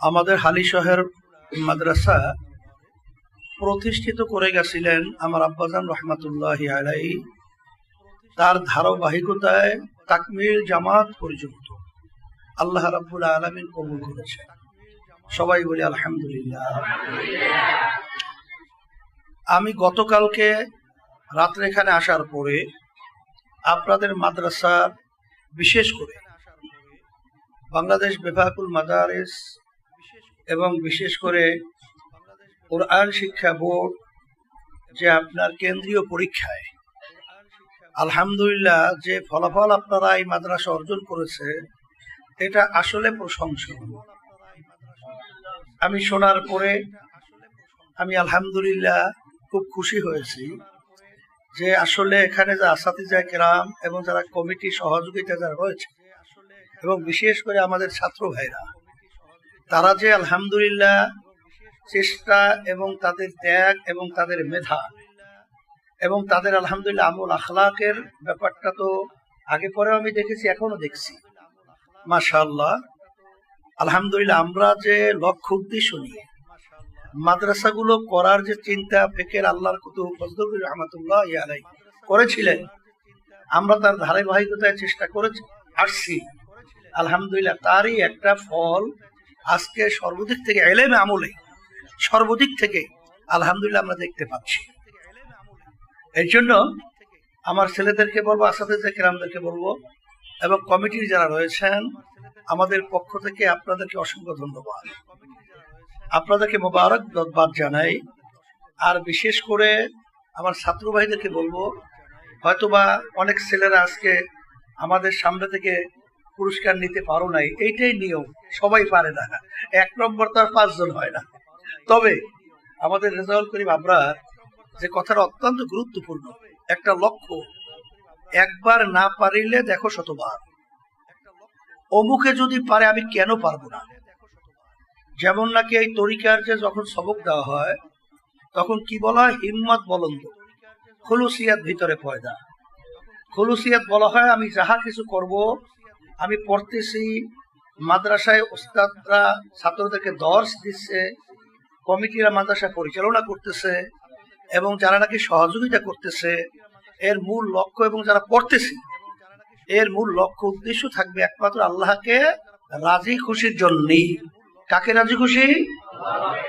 আমাদের হালিশহের মাদ্রাসা প্রতিষ্ঠিত করে গেছিলেন আমার আব্বাজান রহমাতুল্লাহ আলাই তার ধারাবাহিকতায় তাকমিল জামাত পর্যন্ত আল্লাহ রাব্বুল আলমিন কবুল করেছে সবাই বলি আলহামদুলিল্লাহ। আমি গতকালকে রাত্রে এখানে আসার পরে আপনাদের মাদ্রাসা বিশেষ করে বাংলাদেশ বেফাকুল মাদারিস এবং বিশেষ করে কোরআন শিক্ষা বোর্ড যে আপনার কেন্দ্রীয় পরীক্ষায় আলহামদুলিল্লাহ যে ফলাফল আপনারা এই মাদ্রাসা অর্জন করেছে, এটা আসলে প্রশংসনীয়। আমি শোনার পরে আমি আলহামদুলিল্লাহ খুব খুশি হয়েছি যে আসলে এখানে যে আসাতিজা কেরাম এবং যারা কমিটি সহযোগিতা যারা রয়েছে, এবং বিশেষ করে আমাদের ছাত্র ভাইরা তারা যে আলহামদুলিল্লাহ, চেষ্টা এবং তাদের ত্যাগ এবং তাদের মেধা এবং তাদের আলহামদুলিল্লাহ আমল আখলাকের ব্যাপারটা তো আগে পরেও আমি দেখেছি, এখনও দেখছি। মাশাআল্লাহ। আলহামদুলিল্লাহ, আমরা যে লক্ষ্য উদ্দেশ্য নিয়ে মাদ্রাসাগুলো করার যে চিন্তা ফেকের আল্লাহর কুতুব ফজলুর রহমতুল্লাহ ইয়ালাই করেছিলেন, আমরা তার ধারাবাহিকতায় চেষ্টা করেছি, আসছি। আলহামদুলিল্লাহ, তারই একটা ফল আজকে সর্বদিক থেকে এলেমে আমলে সর্বদিক থেকে আলহামদুলিল্লাহ আমরা দেখতে পাচ্ছি। এর জন্য আমার ছেলেদেরকে বলব আসাদে কেরামদেরকে বলব এবং কমিটির যারা রয়েছেন, আমাদের পক্ষ থেকে আপনাদেরকে অসংখ্য ধন্যবাদ। আপনাদেরকে মোবারকবাদ জানাই। আর বিশেষ করে আমার ছাত্র ভাইদেরকে বলব, হয়তোবা অনেক ছেলেরা আজকে আমাদের সামনে থেকে পুরস্কার নিতে পারো নাই, এইটাই নিয়ম, সবাই পারে না। এক নম্বর তো আর পাঁচজন হয় না। তবে আমাদের রেজাউল করিম আবরার যে কথাটা অত্যন্ত গুরুত্বপূর্ণ, একটা লক্ষ্য, একবার না পারিলে দেখো শতবার অমুকে যদি পারে, আমি কেন পারব না? যেমন নাকি এই তরিকার যে যখন সবক দেওয়া হয়, তখন কি বলা হয়? হিম্মত বলন্দ। খুলুসিয়াত ভিতরে পয়দা। খুলুসিয়াত বলা হয়, আমি যাহা কিছু করব আমি পড়তেছি মাদ্রাসায় ওস্তাদরা ছাত্রদেরকে দর্শ দিচ্ছে, কমিটিরা মাদ্রাসা পরিচালনা করতেছে এবং যারা নাকি সহযোগিতা করতেছে, এর মূল লক্ষ্য এবং যারা পড়তেছে, এর মূল লক্ষ্য উদ্দেশ্য থাকবে একমাত্র আল্লাহকে রাজি খুশির জন্যই। কাকে রাজি খুশি?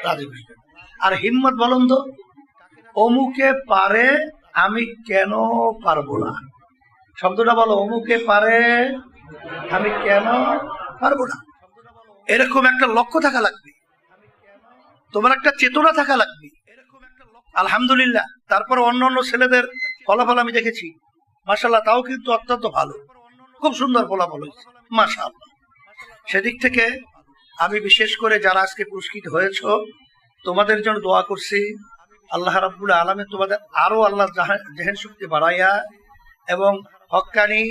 রাজি খুশি। আর হিম্মত বলুন তো, অমুকে পারে আমি কেন পারব না? শব্দটা বলো, অমুকে পারে আমি কেন পারব না? এরকম একটা লক্ষ্য থাকা লাগবে। তোমার একটা চেতনা থাকা লাগবে। আলহামদুলিল্লাহ, তারপর অন্য অন্য ছেলেদের ফলাফল আমি দেখেছি। মাসাল্লাহ তাও কিন্তু অত্যন্ত ভালো। খুব সুন্দর ফলাফল হয়েছে। মাসাল্লাহ সেদিক থেকে আমি বিশেষ করে যারা আজকে পুরস্কৃত হয়েছ, তোমাদের জন্য দোয়া করছি। আল্লাহ রাবুল আলমে তোমাদের আরও আল্লাহ জেহেন শক্তি বাড়াইয়া এবং হকানি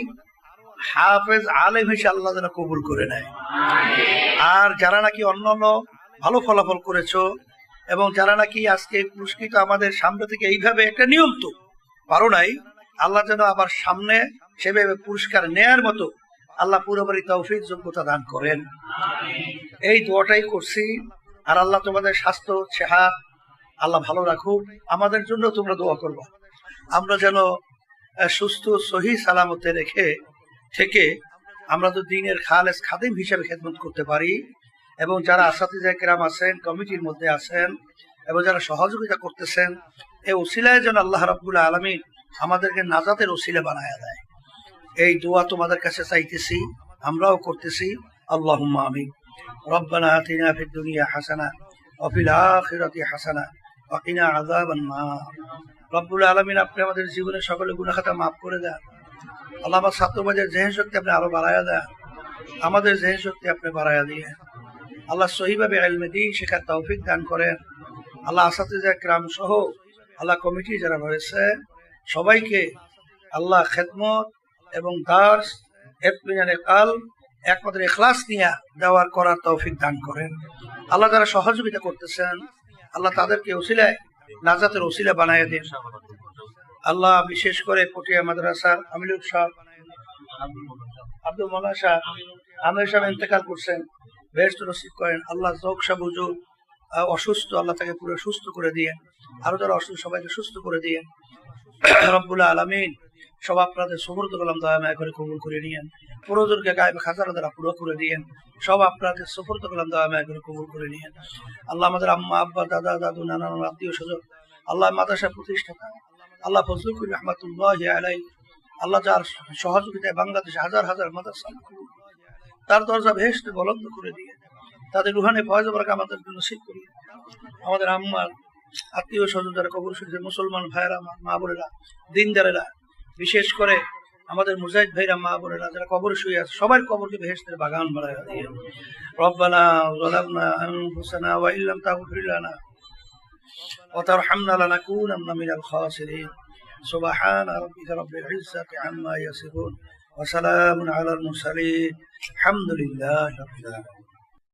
হাফেজ আলেম হিসেবে আল্লাহ যেন কবুল করে নেয়। আর যারা নাকি অন্য অন্য ভালো ফলাফল করেছ এবং যারা নাকি আজকে পুরস্কৃত আমাদের সামনে থেকে এইভাবে একটা নিয়ম তো পারো নাই, আল্লাহ যেন আবার সামনে সেভাবে পুরস্কার নেয়ার মতো আল্লাহ পুরোপুরি তৌফিক, যোগ্যতা দান করেন। এই দোয়াটাই করছি। আর আল্লাহ তোমাদের স্বাস্থ্য চেহা আল্লাহ ভালো রাখুক। আমাদের জন্য তোমরা দোয়া করব। আমরা যেন সুস্থ, সহি সালামতে রেখে থেকে আমরা তো দিনের খালেস খাদিম হিসেবে খেদমত করতে পারি এবং যারা আসাতিজা কেরাম আছেন, কমিটির মধ্যে আছেন এবং যারা সহযোগিতা করতেছেন এই ওসিলায় যেন আল্লাহ রাবুল আলমী আমাদেরকে নাজাতের ওসিলা বানায়া দেয়। এই দোয়া তোমাদের কাছে চাইতেছি, আমরাও করতেছি। আল্লাহ আমি আতিনা ফিদ দুনিয়া হাসানা অফিল আখিরাতি হাসানা ওয়াকিনা আযাবান নার। রব্বুল আলামিন, আপনি আমাদের জীবনের সকলে গুনাহ মাফ করে দেন। আল্লাহ আমার ছাত্রবাজের জেহেন শক্তি আপনি আরও বাড়ায়া দেন। আমাদের জেহেন শক্তি আপনি বাড়ায়া দিয়ে। আল্লাহ সহিভাবে এলমে দিন, শেখার তৌফিক দান করেন। আল্লাহ আসাতিজা ক্রাম সহ আল্লাহ কমিটি যারা রয়েছে, সবাইকে আল্লাহ খেদমত এবং দাস এতমিনানে কাল, একমাত্র এখলাস নিয়ে দেওয়ার করার তৌফিক দান করেন। আল্লাহ যারা সহযোগিতা করতেছেন, আল্লাহ তাদেরকে ওসিলায়, নাজাতের ওসিলা বানায় দিন। আল্লাহ বিশেষ করে পটিয়া মাদ্রাসা আমিলুল সাহ আব্দুল মোল্লা শাহ আমির সাহেব ইন্তেকাল করছেন বেহেস্ত নসিব করেন, আল্লাহ জোকসা বুঝু অসুস্থ, আল্লাহ তাকে পুরো সুস্থ করে দিয়ে, আরও যারা অসুস্থ, সবাইকে সুস্থ করে দিয়ে রব্বুল্লাহ আলমিন, সব আপনাদের সমর্থ করলাম দয়া মায়া করে কবুল করে নিয়েন, পুরোজনকে গায়ে খাজার দ্বারা পুরো করে দিয়েন, সব আপনাদের সফরত করলাম দয়া মায়া করে কবুল করে নিয়েন। আল্লাহ আমাদের আম্মা, আব্বা, দাদা, দাদু নানা, আত্মীয় স্বজন, আল্লাহ মাদ্রাসা প্রতিষ্ঠাতা আল্লাহ ফজলুকুর রহমতুল্লাহ আলাই আল্লাহ যার সহযোগিতায় বাংলাদেশে হাজার হাজার মাদ্রাসা তার দরজা ভেস্ট বলন্দ করে দিয়ে, তাদের রুহানে ফয়জবরাকে আমাদের জন্য শীত করি আমাদের আম্মার আত্মীয় স্বজন যারা কবর শুনছে মুসলমান ভাইয়েরা, মা বোনেরা, দিনদারেরা, বিশেষ করে আমাদের মুজাহিদ ভাইরা, মা বোনেরা যারা কবর শুয়ে আছে, সবার কবরকে ভেস্তের বাগান বানায় রব্বানা জলাবনা আনফুসানা ওয়া ইল্লাম তাগফির وترحمنا لنكونن من الخاسرين. سبحان ربك رب العزة عما يصفون وسلام على المرسلين. الحمد لله رب العالمين.